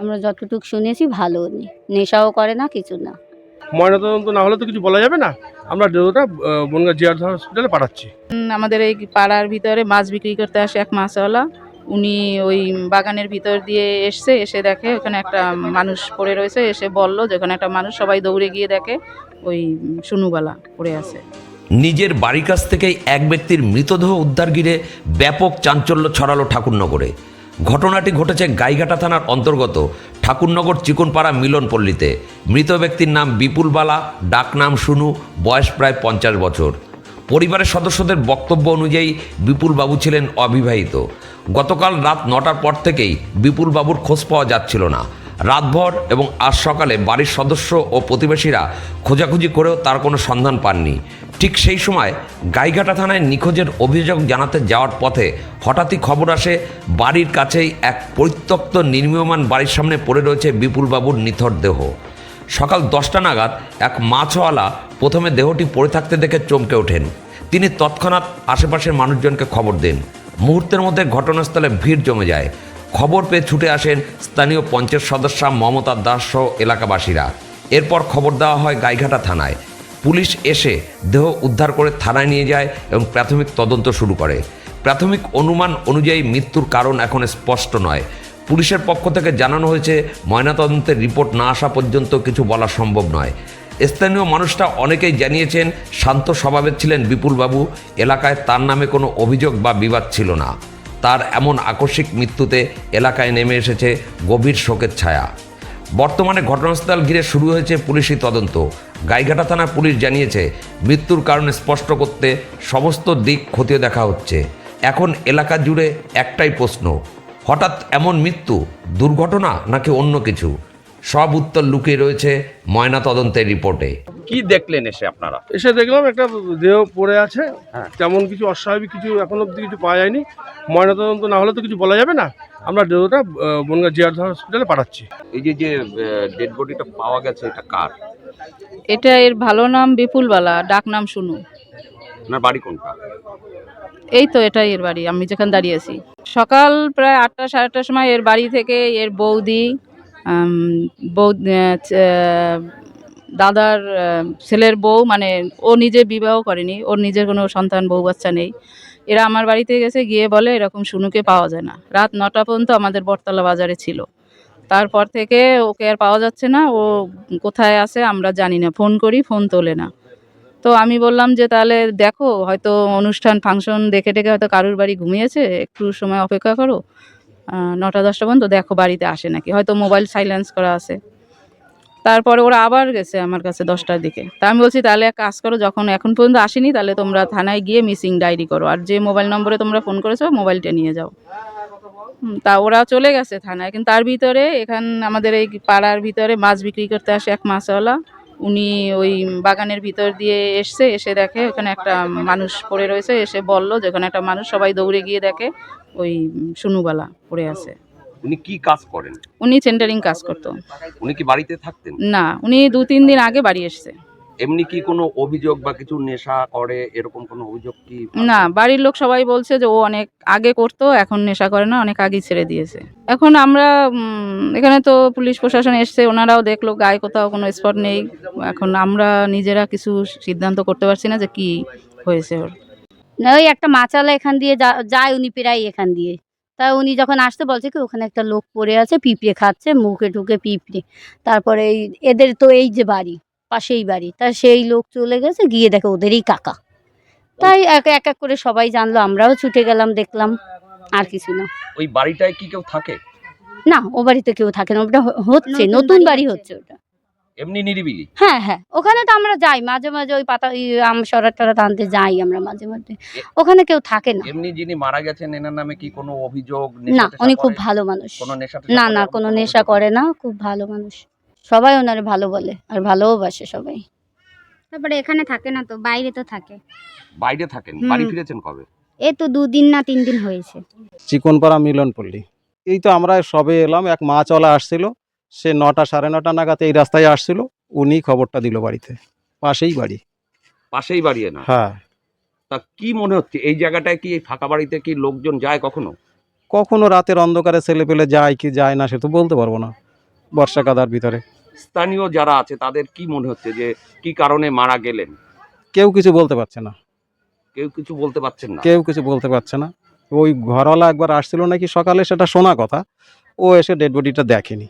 আমরা যতটুকু শুনেছি ভালো উনি নেশাও করে না কিছু না। ময়নাতদন্ত না হলে তো কিছু বলা যাবে না? আমরা দেহটা বনগাঁ জিয়ার হসপিটালে পাঠাচ্ছি। আমাদের এই পাড়ার ভিতরে মাছ বিক্রি করতে আসে এক মাছওয়ালা। উনি ওই বাগানের ভিতর দিয়ে এসছে এসে দেখে ওখানে একটা মানুষ পড়ে রয়েছে এসে বলল যে ওখানে একটা মানুষ সবাই দৌড়ে গিয়ে দেখে ওই সুনুবালা পড়ে আছে। নিজের বাড়ির কাছ থেকেই এক ব্যক্তির মৃতদেহ উদ্ধার ঘিরে ব্যাপক চাঞ্চল্য ছড়ালো ঠাকুরনগরে। ঘটনাটি ঘটেছে গাইঘাটা থানার অন্তর্গত ঠাকুরনগর চিকনপাড়া মিলনপল্লীতে। মৃত ব্যক্তির নাম বিপুল বালা ডাকনাম শুনু, বয়স প্রায় পঞ্চাশ বছর। পরিবারের সদস্যদের বক্তব্য অনুযায়ী বিপুল বাবু ছিলেন অবিবাহিত। গতকাল রাত নটার পর থেকেই বিপুল বাবুর খোঁজ পাওয়া যাচ্ছিল না। রাতভর এবং আজ সকালে বাড়ির সদস্য ও প্রতিবেশীরা খোঁজাখুঁজি করেও তার কোনো সন্ধান পাননি। ঠিক সেই সময় গাইঘাটা থানায় নিখোঁজের অভিযোগ জানাতে যাওয়ার পথে হঠাৎই খবর আসে, বাড়ির কাছেই এক পরিত্যক্ত নির্মীয়মান বাড়ির সামনে পড়ে রয়েছে বিপুলবাবুর নিথর দেহ। সকাল দশটা নাগাদ এক মাছওয়ালা প্রথমে দেহটি পড়ে থাকতে দেখে চমকে ওঠেন। তিনি তৎক্ষণাৎ আশেপাশের মানুষজনকে খবর দেন। মুহূর্তের মধ্যে ঘটনাস্থলে ভিড় জমে যায়। খবর পেয়ে ছুটে আসেন স্থানীয় পঞ্চায়েত সদস্যা মমতা দাস সহ এলাকাবাসীরা। এরপর খবর দেওয়া হয় গাইঘাটা থানায়। পুলিশ এসে দেহ উদ্ধার করে থানায় নিয়ে যায় এবং প্রাথমিক তদন্ত শুরু করে। প্রাথমিক অনুমান অনুযায়ী মৃত্যুর কারণ এখন স্পষ্ট নয়। পুলিশের পক্ষ থেকে জানানো হয়েছে, ময়নাতদন্তের রিপোর্ট না আসা পর্যন্ত কিছু বলা সম্ভব নয়। স্থানীয় মানুষরা অনেকেই জানিয়েছেন, শান্ত স্বভাবের ছিলেন বিপুলবাবু। এলাকায় তার নামে কোনো অভিযোগ বা বিবাদ ছিল না। তার এমন আকস্মিক মৃত্যুতে এলাকায় নেমে এসেছে গভীর শোকের ছায়া। বর্তমানে ঘটনাস্থল ঘিরে শুরু হয়েছে পুলিশি তদন্ত। গাইঘাটা থানা পুলিশ জানিয়েছে, মৃত্যুর কারণে স্পষ্ট করতে সমস্ত দিক খতিয়ে দেখা হচ্ছে। এখন এলাকা জুড়ে একটাই প্রশ্ন, হঠাৎ এমন মৃত্যু, দুর্ঘটনা নাকি অন্য কিছু? সব উত্তর লুকিয়ে রয়েছে ময়না তদন্তের রিপোর্টে। কি দেখলেন এসে আপনারা? এসে দেখলাম একটা দেহ পড়ে আছে হ্যাঁ। তেমন কিছু অস্বাভাবিক কিছু এখন অব্দি কিছু পাওয়া যায়নি। ময়নাতদন্ত না হলে তো কিছু বলা যাবে না। আমরা দেহটা বনগাঁ জিয়ার হসপিটালে পাঠাচ্ছি। এই যে যে ডেড বডিটা পাওয়া গেছে এটা কার? এটা এর ভালো নাম বিপুলবালা ডাক নাম শুনু। আপনার বাড়ি কোনটা? এই তো এটাই এর বাড়ি আমি যেখানে দাঁড়িয়ে আছি। সকাল প্রায় আটটা সাড়ে আটটার সময় এর বাড়ি থেকে এর বৌদি উম, বৌ দাদার ছেলের বউ মানে ও নিজে বিবাহ করেনি ওর নিজের কোনো সন্তান বউ বাচ্চা নেই। এরা আমার বাড়িতে গেছে গিয়ে বলে এরকম শুনুকে পাওয়া যায় না। রাত নটা পর্যন্ত আমাদের বটতলা বাজারে ছিল। তারপর থেকে ওকে আর পাওয়া যাচ্ছে না ও কোথায় আছে আমরা জানি না। ফোন করি ফোন তোলে না। তো আমি বললাম যে তাহলে দেখো হয়তো অনুষ্ঠান ফাংশন দেখে টেকে হয়তো কারুর বাড়ি ঘুমিয়েছে একটু সময় অপেক্ষা করো। নটা, দশটা পর্যন্ত দেখো বাড়িতে আসে নাকি। হয়তো মোবাইল সাইলেন্স করা আছে। তারপরে ওরা আবার গেছে আমার কাছে দশটার দিকে। তা আমি বলছি, তাহলে এক কাজ করো, যখন এখন পর্যন্ত আসেনি, তাহলে তোমরা থানায় গিয়ে মিসিং ডায়েরি করো। আর যে মোবাইল নম্বরে তোমরা ফোন করেছ মোবাইলটা নিয়ে যাও। তা ওরা চলে গেছে থানায়, কিন্তু তার ভিতরে এখান আমাদের এই পাড়ার ভিতরে মাছ বিক্রি করতে আসে এক মাছওয়ালা। উনি ওই বাগানের ভিতর দিয়ে এসছে এসে দেখে ওখানে একটা মানুষ পড়ে রয়েছে এসে বলল যে ওখানে একটা মানুষ সবাই দৌড়ে গিয়ে দেখে ওই সুনুবালা পড়ে আছে। উনি কি কাজ করেন? উনি সেন্টারিং কাজ করতো। উনি কি বাড়িতে থাকতেন? না উনি দু তিন দিন আগে বাড়ি এসছে। এমনি কি কোনো অভিযোগ বা কিছু নেশা করে? এরকম কোনো অভিযোগ কি না বাড়ির লোক সবাই বলছে যে ও অনেক আগে করতো এখন নেশা করে না অনেক আগেই ছেড়ে দিয়েছে। এখন আমরা এখানে তো পুলিশ প্রশাসন এসছে ওনারাও দেখল গায়ে কোথাও কোনো স্পট নেই। এখন আমরা নিজেরা কিছু সিদ্ধান্ত করতে পারছি না যে কি হয়েছে ওর। না ওই একটা মাচালা এখান দিয়ে যা- যায় উনি প্রায় এখান দিয়ে। তা উনি যখন আসতে বলছে কি ওখানে একটা লোক পড়ে আছে পিঁপড়ে খাচ্ছে মুখে ঢুকে পিঁপড়ে। তারপরে এই এদের তো এই যে বাড়ি পাশেই বাড়ি। তা সেই লোক চলে গেছে গিয়ে দেখে ওদেরই কাকা। তাই এক এক এক করে সবাই জানলো আমরাও ছুটে গেলাম দেখলাম আর কিছু না। ওই বাড়িটায় কি কেউ থাকে? না ও বাড়িতে কেউ থাকে না ওটা হচ্ছে নতুন বাড়ি হচ্ছে। ওটা। এমনি নিরিবিলি? হ্যাঁ হ্যাঁ ওখানে তো আমরা যাই মাঝে মাঝে ওই পাতা ওই আম সরাত টরাত আনতে যাই আমরা মাঝে মাঝে ওখানে কেউ থাকে না। এমনি যিনি মারা গেছেন এনার নামে কি কোনো অভিযোগ না উনি খুব ভালো মানুষ। কোনো নেশা না না কোনো নেশা করে না খুব ভালো মানুষ। সবাই ওনারে ভালো বলে আর ভালোবাসে সবাই। তারপরে এখানে থাকে না তো বাইরে তো থাকে। বাইরে থাকেন? বাড়ি ফিরেছেন কবে? এই তো দুদিন না তিন দিন হয়েছে। চিকনপাড়া মিলনপল্লী। এই তো আমরা সবে এলাম এক মাছওয়ালা আসছিল সে নটা সাড়ে নটা নাগাদ এই রাস্তায় আসছিল উনি খবরটা দিল বাড়িতে। পাশেই বাড়ি। পাশেই বাড়ি না হ্যাঁ। তা কি মনে হচ্ছে এই জায়গাটায় কি এই ফাঁকা বাড়িতে কি লোকজন যায় কখনো? কখনো রাতের অন্ধকারে ছেলে পেলে যায় কি যায় না সে তো বলতে পারব না বর্ষা কাদার ভিতরে। স্থানীয় যারা আছে তাদের কি মনে হচ্ছে যে কি কারণে মারা গেলেন? কেউ কিছু বলতে পারছে না। কেউ কিছু বলতে পারছেন না? কেউ কিছু বলতে পারছে না। ওই ঘরওয়ালা একবার আসছিল নাকি সকালে সেটা শোনা কথা। ও এসে ডেড বডিটা দেখেনি।